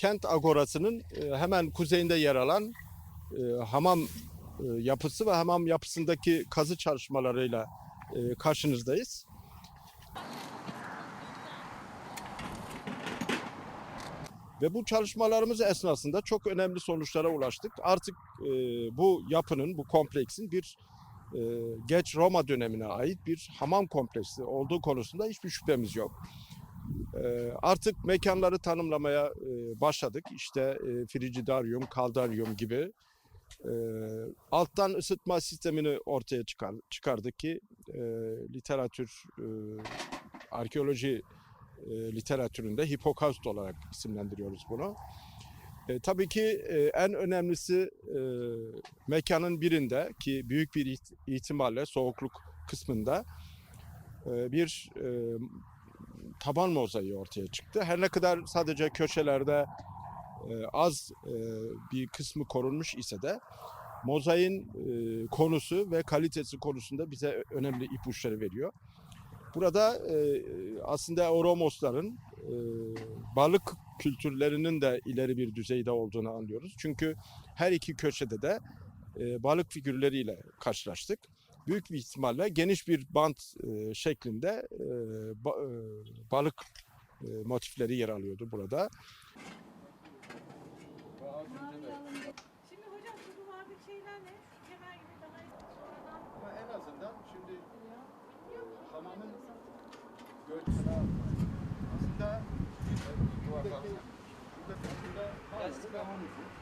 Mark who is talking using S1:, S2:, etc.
S1: kent agorasının e, hemen kuzeyinde yer alan e, hamam e, yapısı ve hamam yapısındaki kazı çalışmalarıyla karşınızdayız. Ve bu çalışmalarımız esnasında çok önemli sonuçlara ulaştık. Artık e, bu yapının, bu kompleksin bir e, geç Roma dönemine ait bir hamam kompleksi olduğu konusunda hiçbir şüphemiz yok. E, artık mekanları tanımlamaya e, başladık. İşte e, frigidaryum, kaldaryum gibi e, alttan ısıtma sistemini ortaya çıkar, çıkardık ki literatür, arkeoloji literatüründe hipokaust olarak isimlendiriyoruz bunu. E, tabii ki e, en önemlisi e, mekanın birinde ki büyük bir iht- ihtimalle soğukluk kısmında e, bir e, taban mozaiği ortaya çıktı. Her ne kadar sadece köşelerde e, az e, bir kısmı korunmuş ise de mozaiğin e, konusu ve kalitesi konusunda bize önemli ipuçları veriyor. Burada e, aslında Oromosların e, balık kültürlerinin de ileri bir düzeyde olduğunu anlıyoruz. Çünkü her iki köşede de e, balık figürleriyle karşılaştık. Büyük bir ihtimalle geniş bir bant e, şeklinde e, ba- e, balık e, motifleri yer alıyordu burada.
S2: Şimdi hocam şu duvardaki şeyler ne? Şu kemer gibi daha sonradan
S1: Ama en azından şimdi hamamın gölgesine aslında buradaki, buradaki aslında hamam izi. Acaba